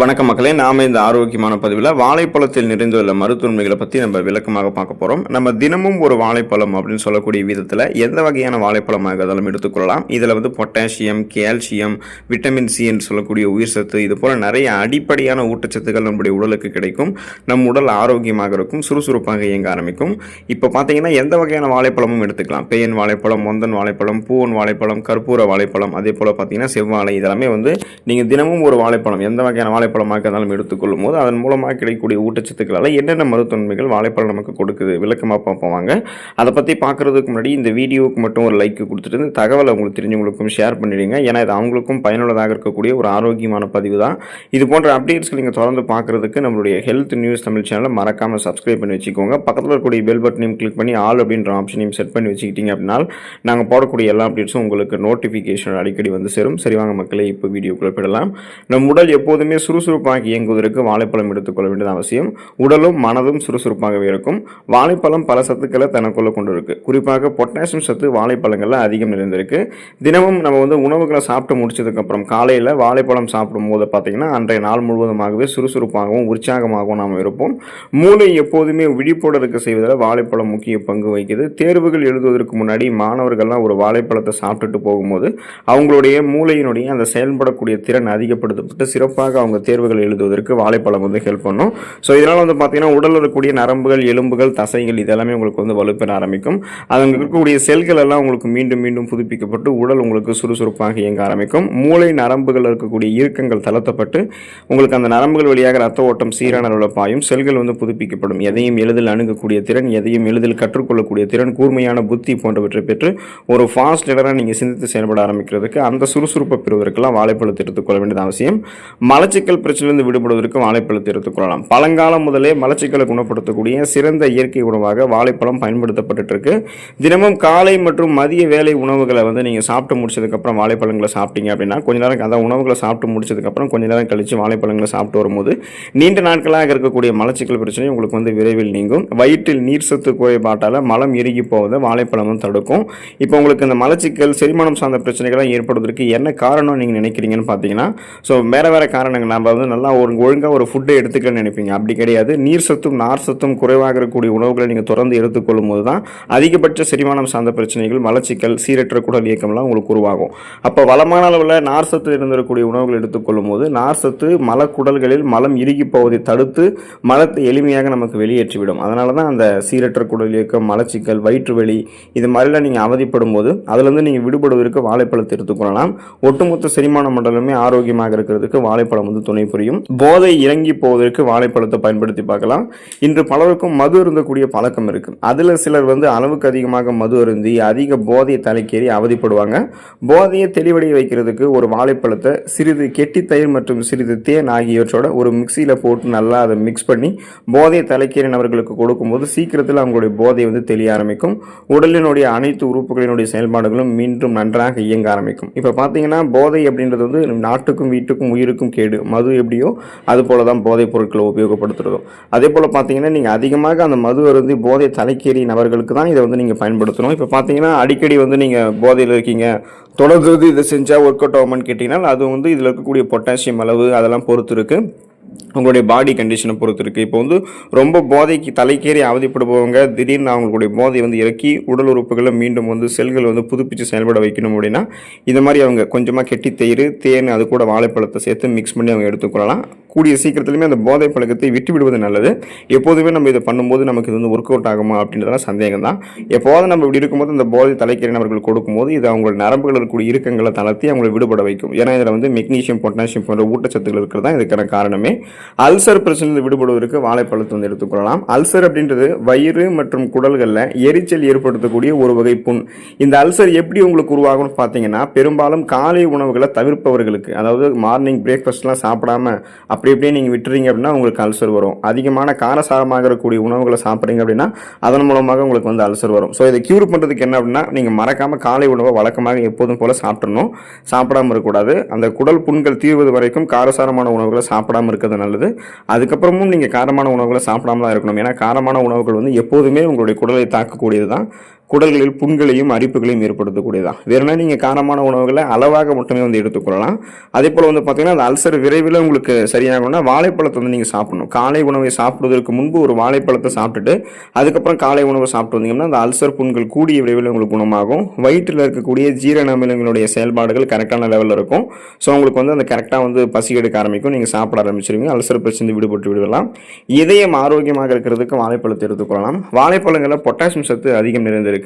வணக்கம் மக்களே நாம இந்த ஆரோக்கியமான பதிவில் வாழைப்பழத்தில் நிறைந்துள்ள மருத்துவன்மைகளை பற்றி நம்ம விளக்கமாக பார்க்க போகிறோம் நம்ம தினமும் ஒரு வாழைப்பழம் அப்படின்னு சொல்லக்கூடிய விதத்தில் எந்த வகையான வாழைப்பழமாக இருந்தாலும் எடுத்துக்கொள்ளலாம். இதில் வந்து பொட்டாசியம் கால்சியம் விட்டமின் சி என்று சொல்லக்கூடிய உயிர் சத்து இது போல் நிறைய அடிப்படையான ஊட்டச்சத்துக்கள் நம்முடைய உடலுக்கு கிடைக்கும். நம் உடல் ஆரோக்கியமாக இருக்கும் சுறுசுறுப்பாக இயங்க ஆரம்பிக்கும். இப்போ பார்த்தீங்கன்னா எந்த வகையான வாழைப்பழமும் எடுத்துக்கலாம். பேயன் வாழைப்பழம் மொந்தன் வாழைப்பழம் பூவன் வாழைப்பழம் கற்பூர வாழைப்பழம் அதே போல் பார்த்தீங்கன்னா செவ்வாழை இதெல்லாமே வந்து நீங்கள் தினமும் ஒரு வாழைப்பழம். எந்த வகையான வாழைப்பழமாக இருந்தாலும் எடுத்துக்கொள்ளும் போது அதன் மூலமாக கிடைக்கக்கூடிய ஊட்டச்சத்துக்களால் என்னென்ன மருத்துவன்மைகள் வாழைப்பழம் நமக்கு கொடுக்குது? விளக்கமாக பார்ப்போம் வாங்க. அதை பற்றி பார்க்குறதுக்கு முன்னாடி இந்த வீடியோவுக்கு மட்டும் ஒரு லைக் கொடுத்துட்டு இந்த தகவலை உங்களுக்கு தெரிஞ்சவங்களுக்கும் ஷேர் பண்ணிடுங்க. ஏன்னா இது அவங்களுக்கும் பயனுள்ளதாக இருக்கக்கூடிய ஒரு ஆரோக்கியமான பதிவு தான். இது போன்ற அப்டேட்ஸ்கள் நீங்கள் தொடர்ந்து பார்க்குறதுக்கு நம்மளுடைய ஹெல்த் நியூஸ் தமிழ் சேனலை மறக்காமல் சப்ஸ்கிரைப் பண்ணி வச்சுக்கோங்க. பக்கத்தில் இருக்கக்கூடிய பெல் பட்டனையும் கிளிக் பண்ணி ஆல் அப்படின்ற ஆப்ஷனையும் செட் பண்ணி வச்சுக்கிட்டீங்க அப்படின்னா நாங்கள் போடக்கூடிய எல்லா அப்டேட்ஸும் உங்களுக்கு நோட்டிஃபிகேஷன் அடிக்கடி வந்து சேரும். சரிவாங்க மக்களை இப்போ வீடியோக்குள்ளே போயிடலாம். நம் உடல் எப்போதுமே சுறுசுறுப்பாக இயங்குவதற்கு வாழைப்பழம் எடுத்துக்கொள்ள வேண்டியது அவசியம். உடலும் மனதும் சுறுசுறுப்பாகவே இருக்கும். வாழைப்பழம் பல சத்துக்களை தனக்குள்ள கொண்டு இருக்கு குறிப்பாக பொட்டாசியம் சத்து வாழைப்பழங்களில் அதிகம் நிறைந்திருக்கு. தினமும் நம்ம வந்து உணவுகளை சாப்பிட்டு முடிச்சதுக்கப்புறம் காலையில் வாழைப்பழம் சாப்பிடும் போது பார்த்தீங்கன்னா அன்றைய நாள் முழுவதுமாகவே சுறுசுறுப்பாகவும் உற்சாகமாகவும் நாம் இருப்போம். மூளை எப்போதுமே விழிப்போடு இருக்க செய்வதில் வாழைப்பழம் முக்கிய பங்கு வகிக்குது. தேர்வுகள் எழுதுவதற்கு முன்னாடி மாணவர்கள்லாம் ஒரு வாழைப்பழத்தை சாப்பிட்டுட்டு போகும்போது அவங்களுடைய மூளையினுடைய அந்த செயல்படக்கூடிய திறன் அதிகப்படுத்தப்பட்டு சிறப்பாக அவங்க தேர்வுகள் எழுதுவதற்கு வாழைப்பழம் வந்து ஹெல்ப் பண்ணும். ஸோ இதனால் வந்து பார்த்தீங்கன்னா உடலில் இருக்கக்கூடிய நரம்புகள் எலும்புகள் தசைகள் இதெல்லாமே உங்களுக்கு வந்து வலுப்பெற ஆரம்பிக்கும். அது அங்கே இருக்கக்கூடிய செல்கள் எல்லாம் உங்களுக்கு மீண்டும் மீண்டும் புதுப்பிக்கப்பட்டு உடல் உங்களுக்கு சுறுசுறுப்பாக இயங்க ஆரம்பிக்கும். மூளை நரம்புகள் இருக்கக்கூடிய இறுக்கங்கள் தளர்த்தப்பட்டு உங்களுக்கு அந்த நரம்புகள் வழியாக ரத்த ஓட்டம் சீரான அளவில் பாயும். செல்கள் வந்து புதுப்பிக்கப்படும். எதையும் எளிதில் அணுகக்கூடிய திறன் எதையும் எளிதில் கற்றுக்கொள்ளக்கூடிய திறன் கூர்மையான புத்தி போன்றவற்றை பெற்று ஒரு ஃபாஸ்ட் லீடராக நீங்கள் சிந்தித்து செயல்பட ஆரம்பிக்கிறதுக்கு அந்த சுறுசுறுப்பை பெறுவதற்கெல்லாம் வாழைப்பழத்தை எடுத்துக்கொள்ள வேண்டியது அவசியம். மலச்சிக்கல் பிரச்சனையிலிருந்து விடுபடுவதற்கு வாழைப்பழத்தை எடுத்துக்கொள்ளலாம் பழங்காலம் முதலே மலச்சிக்கலை குணப்படுத்தக்கூடிய சிறந்த இயற்கை உணவாக வாழைப்பழம் பயன்படுத்தப்பட்டு இருக்கு தினமும் காலை மற்றும் மதிய வேலை உணவுகளை வந்து நீங்கள் சாப்பிட்டு முடிச்சதுக்கப்புறம் வாழைப்பழங்களை சாப்பிட்டீங்க அப்படின்னா கொஞ்ச நேரம் அதான் உணவுகளை சாப்பிட்டு முடிச்சதுக்கப்புறம் கொஞ்ச நேரம் கழித்து வாழைப்பழங்களை சாப்பிட்டு வரும்போது நீண்ட நாட்களாக இருக்கக்கூடிய மலச்சிக்கல் பிரச்சனை உங்களுக்கு வந்து விரைவில் நீங்கும். வயிற்றில் நீர் சத்து குறைபாட்டால் மலம் இறுகி போவதை வாழைப்பழமும் தடுக்கும். இப்போ உங்களுக்கு இந்த மலச்சிக்கல் செரிமானம் சார்ந்த பிரச்சனைகள்லாம் ஏற்படுவதற்கு என்ன காரணம் நீங்கள் நினைக்கிறீங்கன்னு பார்த்தீங்கன்னா ஸோ வேறு வேறு காரணங்களாக நம்ம வந்து நல்லா ஒரு ஒழுங்காக ஒரு ஃபுட்டை எடுத்துக்கணும்னு நினைப்பீங்க. அப்படி கிடையாது. நீர் சத்தும் நார் சத்தும் குறைவாக இருக்கக்கூடிய உணவுகளை நீங்கள் தொடர்ந்து எடுத்துக்கொள்ளும் போது தான் அதிகபட்ச செரிமானம் சார்ந்த பிரச்சனைகள் மலச்சிக்கல் சீரற்ற குடல் இயக்கம்லாம் உங்களுக்கு உருவாகும். அப்போ வளமான அளவில் நார் சத்து இருந்திருக்கக்கூடிய உணவுகள் எடுத்துக்கொள்ளும் போது நார் சத்து மலக்குடல்களில் மலம் இறுகி போவதை தடுத்து மலத்தை எளிமையாக நமக்கு வெளியேற்றிவிடும். அதனால தான் அந்த சீரற்ற குடல் இயக்கம் மலச்சிக்கல் வயிற்றுவெளி இது மாதிரிலாம் நீங்கள் அவதிப்படும் போது அதுலேருந்து நீங்கள் விடுபடுவதற்கு வாழைப்பழத்தை எடுத்துக்கொள்ளலாம். ஒட்டுமொத்த செரிமான மண்டலமே ஆரோக்கியமாக இருக்கிறதுக்கு வாழைப்பழம் வந்து துணை புரியும். போதை இறங்கி போவதற்கு வாழைப்பழத்தை பயன்படுத்தி பார்க்கலாம். இன்று பலருக்கும் மது இருந்தக்கூடிய பழக்கம் இருக்கு. அதில் சிலர் வந்து அளவுக்கு அதிகமாக மது அருந்தி அதிக போதையை தலைக்கேறி அவதிப்படுவாங்க. போதையை தெளிவடைய வைக்கிறதுக்கு ஒரு வாழைப்பழத்தை சிறிது கெட்டி தயிர் மற்றும் சிறிது தேன் ஆகியவற்றோட ஒரு மிக்சியில் போட்டு நல்லா அதை மிக்ஸ் பண்ணி போதையை தலைக்கேறி நபர்களுக்கு கொடுக்கும்போது சீக்கிரத்தில் அவங்களுடைய போதை வந்து தெளிய ஆரம்பிக்கும். உடலினுடைய அனைத்து உறுப்புகளினுடைய செயல்பாடுகளும் மீண்டும் நன்றாக இயங்க ஆரம்பிக்கும். இப்போ பார்த்தீங்கன்னா போதை அப்படின்றது வந்து நாட்டுக்கும் வீட்டுக்கும் உயிருக்கும் கேடு. மது எப்படியோ அது போல தான் போதைப் பொருட்களை உபயோகப்படுத்துகிறதும் அதே போல் பார்த்தீங்கன்னா நீங்கள் அதிகமாக அந்த மது அருந்தி போதை தலைக்கேறி நபர்களுக்கு தான் இதை வந்து நீங்கள் பயன்படுத்தணும். இப்போ பார்த்தீங்கன்னா அடிக்கடி வந்து நீங்கள் போதையில் இருக்கீங்க தொடர்ந்து இதை செஞ்சால் ஒர்க் அவுட் ஆகுமான்னு கேட்டிங்கன்னா அது வந்து இதில் இருக்கக்கூடிய பொட்டாசியம் அளவு அதெல்லாம் பொறுத்து இருக்குது உங்களுடைய பாடி கண்டிஷனை பொறுத்து இருக்குது இப்போ வந்து ரொம்ப போதைக்கு தலைக்கேறி அவதிப்படுபவங்க திடீர்னு அவங்களுடைய போதை வந்து இறக்கி உடல் உறுப்புகளை மீண்டும் வந்து செல்கள் வந்து புதுப்பிச்சு செயல்பட வைக்கணும் அப்படின்னா இது மாதிரி அவங்க கொஞ்சமாக கெட்டி தயிர் தேன் அது கூட வாழைப்பழத்தை சேர்த்து மிக்ஸ் பண்ணி அவங்க எடுத்துக்கொள்ளலாம். கூடிய சீக்கிரத்துலையுமே அந்த போதை பழக்கத்தை விட்டு விடுவது நல்லது. எப்போதுமே நம்ம இதை பண்ணும்போது நமக்கு இது வந்து ஒர்க் அவுட் ஆகுமா அப்படின்றதெல்லாம் சந்தேகம் தான் எப்போது நம்ம இப்படி இருக்கும்போது இந்த போதை தலைக்கிற நபர்கள் கொடுக்கும்போது இது அவங்களோட நரம்புகள் இருக்கக்கூடிய இறுக்கங்களை தளர்த்தி அவங்களை விடுபட வைக்கும். ஏன்னா இதில் வந்து மெக்னீஷியம் பொட்டாசியம் போன்ற ஊட்டச்சத்துக்கள் இருக்கிறது தான் இதுக்கான காரணமே. அல்சர் பிரச்சனை விடுபடுவதற்கு வாழைப்பழத்தை வந்து எடுத்துக்கொள்ளலாம். அல்சர் அப்படின்றது வயிறு மற்றும் குடல்களில் எரிச்சல் ஏற்படுத்தக்கூடிய ஒரு வகை புண். இந்த அல்சர் எப்படி உங்களுக்கு உருவாகும்னு பார்த்தீங்கன்னா பெரும்பாலும் காலை உணவுகளை தவிர்ப்பவர்களுக்கு அதாவது மார்னிங் பிரேக்ஃபாஸ்ட்லாம் சாப்பிடாம அப்படி அப்படியே நீங்கள் விட்டுறீங்க அப்படின்னா உங்களுக்கு அல்சர் வரும். அதிகமான காரசாரமாக இருக்கக்கூடிய உணவுகளை சாப்பிட்றீங்க அப்படின்னா அதன் மூலமாக உங்களுக்கு வந்து அல்சர் வரும். ஸோ இதை க்யூர் பண்ணுறதுக்கு என்ன அப்படின்னா நீங்கள் மறக்காமல் காலை உணவை வழக்கமாக எப்போதும் போல் சாப்பிட்றணும் சாப்பிடாம இருக்கக்கூடாது. அந்த குடல் புண்கள் தீர்வது வரைக்கும் காரசாரமான உணவுகளை சாப்பிடாம இருக்கிறது நல்லது. அதுக்கப்புறமும் நீங்கள் காரமான உணவுகளை சாப்பிடாம தான் இருக்கணும். ஏன்னா காரமான உணவுகள் வந்து எப்போதுமே உங்களுடைய குடலை தாக்கக்கூடியது தான் குடல்களில் புண்களையும் அரிப்புகளையும் ஏற்படுத்தக்கூடியதான் வேறுனா நீங்கள் காரமான உணவுகளை அளவாக மட்டுமே வந்து எடுத்துக்கொள்ளலாம். அதே போல் வந்து பார்த்தீங்கன்னா அந்த அல்சர் விரைவில் உங்களுக்கு சரியாகணும்னா வாழைப்பழத்தை வந்து நீங்கள் சாப்பிடணும். காலை உணவை சாப்பிடுவதற்கு முன்பு ஒரு வாழைப்பழத்தை சாப்பிட்டுட்டு அதுக்கப்புறம் காலை உணவை சாப்பிட்டு வந்தீங்கன்னா அந்த அல்சர் புண்கள் கூடிய விரைவில் உங்களுக்கு குணமாகும். வயிற்றில் இருக்கக்கூடிய ஜீரண அமிலங்களுடைய செயல்பாடுகள் கரெக்டான லெவலில் இருக்கும். ஸோ உங்களுக்கு வந்து அந்த கரெக்டாக வந்து பசி எடுக்க ஆரம்பிக்கும். நீங்கள் சாப்பிட ஆரம்பிச்சிருவீங்க. அல்சர் பிரச்சனை விடுபட்டு விடலாம். இதயம் ஆரோக்கியமாக இருக்கிறதுக்கு வாழைப்பழத்தை எடுத்துக்கொள்ளலாம். வாழைப்பழங்களில் பொட்டாசியம் சத்து அதிகம் நிறைந்திருக்கு.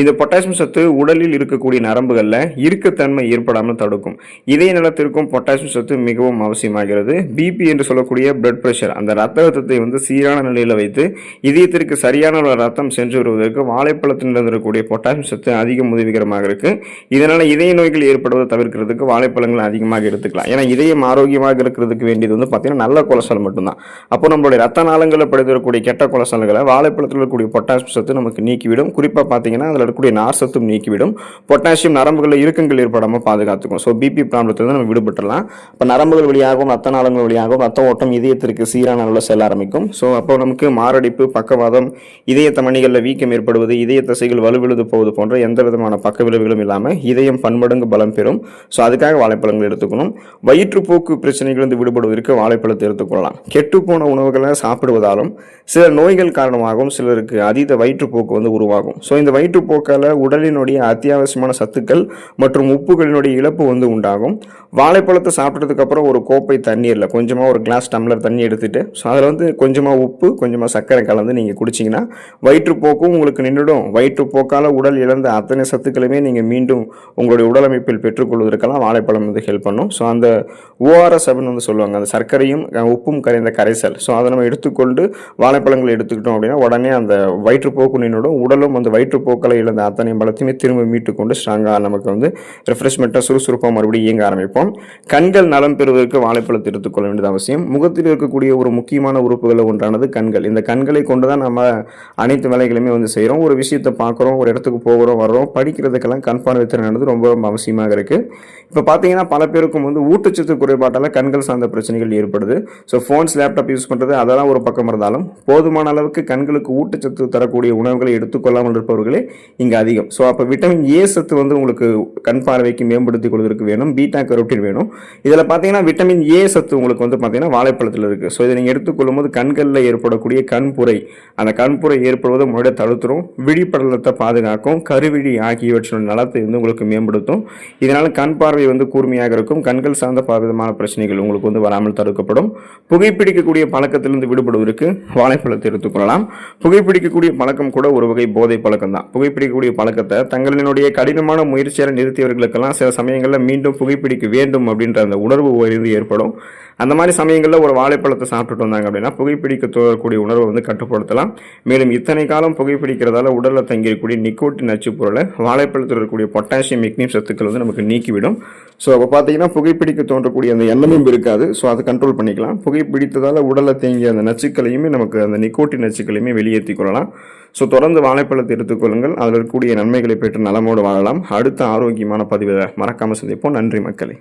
இந்த பொட்டாசியம் சத்து உடலில் இருக்கக்கூடிய நரம்புகளில் இறுக்கத்தன்மை ஏற்படாமல் தடுக்கும். இதய நலத்திற்கும் பொட்டாசியம் சத்து மிகவும் அவசியமாகிறது. பிபி என்று சொல்லக்கூடிய பிளட் பிரஷர் அந்த ரத்த அழுத்தத்தை வந்து சீரான நிலையில் வைத்து இதயத்திற்கு சரியான ரத்தம் சென்று வருவதற்கு வாழைப்பழத்தில் இருக்கக்கூடிய பொட்டாசியம் சத்து அதிகம் உதவிகரமாக இருக்கு. இதனால இதய நோய்கள் ஏற்படுவதை தவிர்க்கிறதுக்கு வாழைப்பழங்கள் அதிகமாக எடுத்துக்கலாம். ஏன்னா இதயம் ஆரோக்கியமாக இருக்கிறதுக்கு வேண்டியது வந்து பார்த்தீங்கன்னா நல்ல கொலஸ்ட்ரால் மட்டும்தான். அப்போ நம்மளுடைய ரத்த நாளங்களில் படுத்தக்கூடிய கெட்ட கொலஸ்ட்ரால்களை வாழைப்பழத்தில் இருக்கக்கூடிய பொட்டாசியம் சத்து நமக்கு நீக்கிவிடும். குறிப்பாக பார்த்தீங்கன்னா அதில் இருக்கக்கூடிய நார் சத்தும் நீக்கிவிடும். பொட்டாசியம் நரம்புகளில் இறுக்கங்கள் ஏற்படாமல் பாதுகாத்துக்கும். ஸோ பிபி ப்ராப்ளத்தில் நம்ம விடுபட்டுடலாம். இப்போ நரம்புகள் வழியாகவும் ரத்த நாளங்கள் வழியாகவும் ரத்த ஓட்டம் இதயத்திற்கு சீரான அளவில் செல்ல ஆரம்பிக்கும். ஸோ அப்போ நமக்கு மாரடைப்பு பக்கவாதம் இதய தமணிகளில் வீக்கம் ஏற்படுவது இதய தசைகள் வலுவிழுது போவது போன்ற எந்த விதமான பக்க விளைவுகளும் இல்லாமல் இதயம் பன்மடங்கு பலம் பெறும். ஸோ அதுக்காக வாழைப்பழங்கள் எடுத்துக்கணும். வயிற்றுப்போக்கு பிரச்சனைகளிலிருந்து விடுபடுவதற்கு வாழைப்பழத்தை எடுத்துக்கொள்ளலாம். கெட்டுப்போன உணவுகளை சாப்பிடுவதாலும் சில நோய்கள் காரணமாகவும் சிலருக்கு அதீத வயிற்றுப்போக்கு வந்து உருவாகும். ஸோ இந்த வயிற்றுப்போக்கால் உடலினுடைய அத்தியாவசியமான சத்துக்கள் மற்றும் உப்புகளினுடைய இழப்பு வந்து உண்டாகும். வாழைப்பழத்தை சாப்பிட்டதுக்கப்புறம் ஒரு கோப்பை தண்ணீரில் கொஞ்சமாக ஒரு கிளாஸ் டம்ளர் தண்ணி எடுத்துகிட்டு ஸோ அதில் வந்து கொஞ்சமாக உப்பு கொஞ்சமாக சர்க்கரை கலந்து நீங்கள் குடிச்சிங்கன்னா வயிற்றுப்போக்கும் உங்களுக்கு நின்றுடும். வயிற்றுப்போக்கால் உடல் இழந்த அத்தனை சத்துக்களுமே நீங்கள் மீண்டும் உங்களுடைய உடலமைப்பில் பெற்றுக்கொள்வதற்கெல்லாம் வாழைப்பழம் வந்து ஹெல்ப் பண்ணும். ஸோ அந்த ஓஆர்எஸ் அப்படின்னு வந்து சொல்லுவாங்க. அந்த சர்க்கரையும் உப்பும் கரைந்த கரைசல். ஸோ அதை நம்ம எடுத்துக்கொண்டு வாழைப்பழங்கள் எடுத்துக்கிட்டோம் அப்படின்னா உடனே அந்த வயிற்றுப்போக்கு நின்றுடும். உடலும் அந்த போக்களை இழந்த அத்தனை பலத்தையுமே திரும்ப மீட்டுக்கொண்டு ஸ்ட்ராங்காக நமக்கு வந்து ரெஃப்ரெஷ்மெண்ட்டாக சுறுசுறுப்பாக மறுபடியும் இயங்க ஆரம்பிப்போம். கண்கள் நலம் பெறுவதற்கு வாழைப்பழத்தை எடுத்துக்கொள்ள வேண்டியது அவசியம். முகத்தில் இருக்கக்கூடிய ஒரு முக்கியமான உறுப்புகளில் ஒன்றானது கண்கள். இந்த கண்களை கொண்டு தான் நம்ம அனைத்து வேலைகளுமே வந்து செய்கிறோம் ஒரு விஷயத்தை பார்க்குறோம் ஒரு இடத்துக்கு போகிறோம் வர்றோம் படிக்கிறதுக்கெல்லாம் கண் பார்வை திறனானது ரொம்ப ரொம்ப அவசியமாக இருக்குது இப்போ பார்த்தீங்கன்னா பல பேருக்கும் வந்து ஊட்டச்சத்து குறைபாட்டால் கண்கள் சார்ந்த பிரச்சனைகள் ஏற்படுது. ஸோ ஃபோன்ஸ் லேப்டாப் யூஸ் பண்ணுறது அதெல்லாம் ஒரு பக்கம் இருந்தாலும் போதுமான அளவுக்கு கண்களுக்கு ஊட்டச்சத்து தரக்கூடிய உணவுகளை எடுத்துக்கொள்ளாமல் இருப்பவர்களே இங்கே அதிகம். ஸோ அப்போ விட்டமின் ஏ சத்து வந்து உங்களுக்கு கண் பார்வைக்கு மேம்படுத்திக் கொள்வதற்கு வேணும் பீட்டா கரோட்டின் வேணும். இதில் பார்த்தீங்கன்னா விட்டமின் ஏ சத்து உங்களுக்கு வந்து பார்த்தீங்கன்னா வாழைப்பழத்தில் இருக்குது ஸோ இதை நீங்கள் எடுத்துக்கொள்ளும் போது கண்களில் ஏற்படக்கூடிய கண்புரை அந்த கண்புரை ஏற்படுவதை முன்னாடி தடுத்துரும் விழிப்படலத்தை பாதுகாக்கும் கருவிழி ஆகியவற்றின் நலத்தை வந்து உங்களுக்கு மேம்படுத்தும். இதனால் கண் பார்வை வந்து கூர்மையாக இருக்கும் கண்கள் சார்ந்த பலவிதமான பிரச்சனைகள் உங்களுக்கு வந்து வராமல் தடுக்கப்படும். புகைப்பிடிக்கக்கூடிய பழக்கத்திலிருந்து விடுபடுவதற்கு வாழைப்பழத்தை எடுத்துக்கொள்ளலாம் புகைப்பிடிக்கக்கூடிய பழக்கம் கூட ஒரு வகை போதை பழக்கம் தான் புகைப்பிடிக்கக்கூடிய பழக்கத்தை தங்களினுடைய கடினமான முயற்சியால் நிறுத்தியவர்களுக்கெல்லாம் சில சமயங்களில் மீண்டும் புகைப்பிடிக்க வேண்டும் அப்படின்ற அந்த உணர்வு ஓய்வு ஏற்படும். அந்த மாதிரி சமயங்களில் ஒரு வாழைப்பழத்தை சாப்பிட்டுட்டு வந்தாங்க அப்படின்னா புகைப்பிடிக்க தோறக்கூடிய உணர்வை வந்து கட்டுப்படுத்தலாம். மேலும் இத்தனை காலம் புகைப்பிடிக்கிறதால உடலில் தங்கியிருக்கக்கூடிய நிக்கோட்டின் நச்சு பொருளை வாழைப்பழத்தில் இருக்கக்கூடிய பொட்டாசியம் மெக்னியம் சத்துக்கள் வந்து நமக்கு நீக்கிவிடும். ஸோ அப்போ பார்த்தீங்கன்னா புகைப்பிடிக்க தோன்றக்கூடிய அந்த எண்ணமும் இருக்காது. ஸோ அதை கண்ட்ரோல் பண்ணிக்கலாம். புகைப்பிடித்ததால் உடலில் தேங்கிய அந்த நச்சுக்களையுமே நமக்கு அந்த நிக்கோட்டின் நச்சுக்களையுமே வெளியேற்றி கொள்ளலாம். ஸோ தொடர்ந்து வாழைப்பழத்தை எடுத்துக்கொள்ளுங்கள் அதில் இருக்கக்கூடிய நன்மைகளை பெற்று நலமோடு வாழலாம். அடுத்த ஆரோக்கியமான பதிவை மறக்காமல் சந்திப்போம். நன்றி மக்களே.